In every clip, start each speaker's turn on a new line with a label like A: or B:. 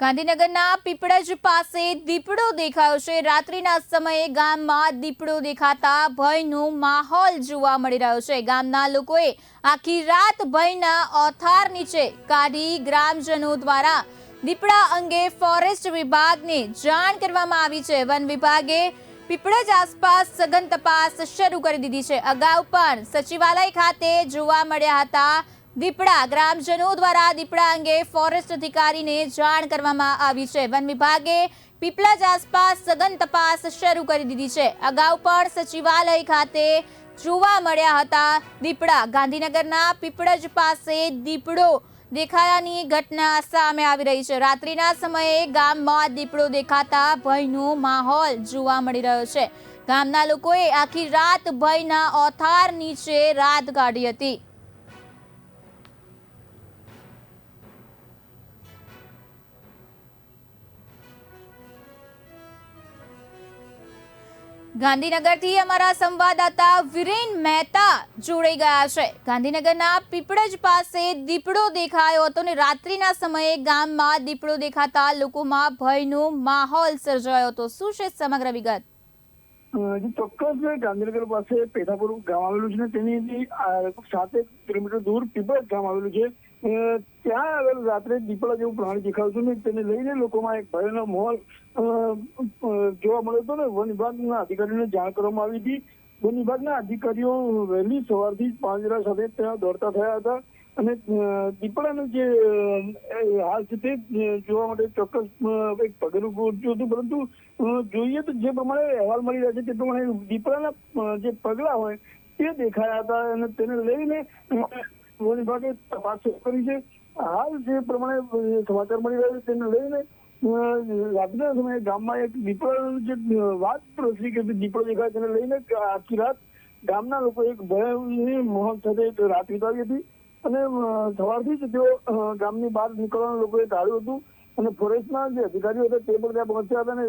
A: ગાંધીનગરના પીપળજ પાસે દીપડો દેખાયો છે. રાત્રિના સમયે ગામમાં દીપડો દેખાતા ભયનો માહોલ જોવા મળી રહ્યો છે. ગામના લોકોએ આખી રાત ભયના ઓથાર નીચે કાઢી ગ્રામજનો દ્વારા દીપડા અંગે ફોરેસ્ટ વિભાગને જાણ કરવામાં આવી છે. વન વિભાગે પીપળજ આસપાસ સઘન તપાસ શરૂ કરી દીધી છે. અગાઉ પણ સચિવાલય ખાતે જોવા મળ્યા હતા દીપડા ગ્રામજનો દ્વારા દીપડા અંગે ફોરેસ્ટ અધિકારીને જાણ કરવામાં આવી છે. વન વિભાગે પીપળજ આસપાસ સઘન તપાસ શરૂ કરી દીધી છે. અગાઉ પણ સચિવાલય ખાતે જોવા મળ્યા હતા દીપડા. ગાંધીનગરના પીપળજ પાસે દીપડો દેખાયાની ઘટના સામે આવી રહી છે. રાત્રિના સમયે ગામમાં દીપડો દેખાતા ભયનો માહોલ જોવા મળી રહ્યો છે. ગામના લોકોએ આખી રાત ભયના ઓથાર નીચે રાત કાઢી હતી. ગાંધીનગરથી અમારા સંવાદદાતા વિરેન મહેતા જોડાઈ ગયા છે. ગાંધીનગરના પીપળજ પાસે દીપડો દેખાયો હતો ને રાત્રિના સમયે ગામમાં દીપડો દેખાતા લોકોમાં ભયનો માહોલ સર્જાયો હતો. શું છે સમગ્ર વિગત?
B: ચોક્કસ ગાંધીનગર પાસે પેઠાપુર ગામ આવેલું છે તેની સાત કિલોમીટર દૂર પીપળ ગામ આવેલું છે. ત્યાં આવેલ રાત્રે દીપડા જેવું પ્રાણી દેખાવતું ને તેને લઈને લોકોમાં એક ભયનો માહોલ જોવા મળ્યો હતો ને. વન વિભાગના અધિકારીઓને જાણ કરવામાં આવી હતી. વન વિભાગના અધિકારીઓ વહેલી સવારથી પાંજરા સાથે ત્યાં દોડતા થયા હતા. અને દીપડાનું જે હાલ છે તે જોવા માટે ચોક્કસ એક પગલું પહોંચ્યું હતું. પરંતુ જોઈએ તો જે પ્રમાણે અહેવાલ મળી રહ્યા છે તે પ્રમાણે દીપડાના જે પગલા હોય તે દેખાયા હતા અને તેને લઈને વન વિભાગે તપાસ કરી છે. હાલ જે પ્રમાણે સમાચાર મળી રહ્યા છે તેને લઈને રાતના સમયે ગામમાં એક દીપડાનું જે વાત પ્રસરી કે દીપડો દેખાય તેને લઈને આખી રાત ગામના લોકો એક ભય માહોલ સાથે રાત વિતાવી હતી. અને સવારથી જ તેઓ ગામની બહાર નીકળવાનું લોકોએ ટાળ્યું હતું. અને ફોરેસ્ટના જે અધિકારીઓ હતા તે પણ ત્યાં પહોંચ્યા હતા અને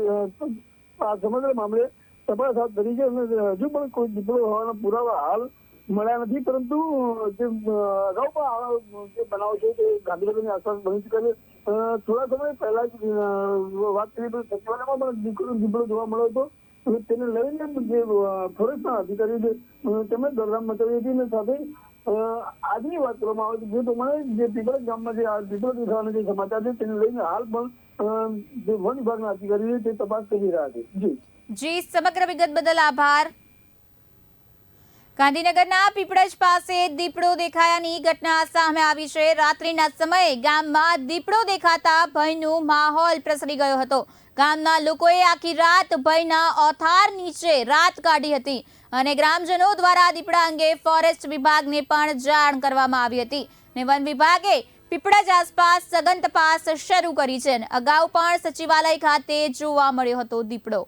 B: આ સમગ્ર મામલે તપાસ હાથ ધરી છે અને હજુ પણ કોઈ દીપડો હોવાના પુરાવા હાલ મળ્યા નથી. પરંતુ જે અગાઉ પણ જે બનાવ છે તે ગાંધીનગરની આસપાસ બની ચૂક્યા છે. થોડા સમય પહેલા જ વાત કરી તો સચિવાલયમાં પણ દીકરો દીપડો જોવા મળ્યો હતો. અને તેને લઈને જે ફોરેસ્ટના અધિકારીઓ છે તેમણે દોડધામ મચાવી હતી અને સાથે આજની વાત કરવામાં આવે જે પ્રમાણે જે પીપળજ ગામમાં જે પીપળજ દીપડો જે સમાચાર છે તેને લઈને હાલ પણ જે વન વિભાગના અધિકારીઓ તે તપાસ કરી રહ્યા છે. જી.
A: જી, સમગ્ર વિગત બદલ આભાર. ગાંધીનગરના પીપળજ પાસે દીપડો દેખાયાની ઘટના સામે આવી છે. રાત્રિના સમયે ગામમાં દીપડો દેખાતા ભયનો માહોલ પ્રસરી ગયો હતો. ગામના લોકોએ આખી રાત ભયના ઓથાર નીચે રાત કાઢી હતી અને ગ્રામજનો દ્વારા દીપડા અંગે ફોરેસ્ટ વિભાગને પણ જાણ કરવામાં આવી હતી ને વન વિભાગે પીપળજ આસપાસ સઘન તપાસ શરૂ કરી છે અગાઉ પણ સચિવાલય ખાતે જોવા મળ્યો હતો દીપડો.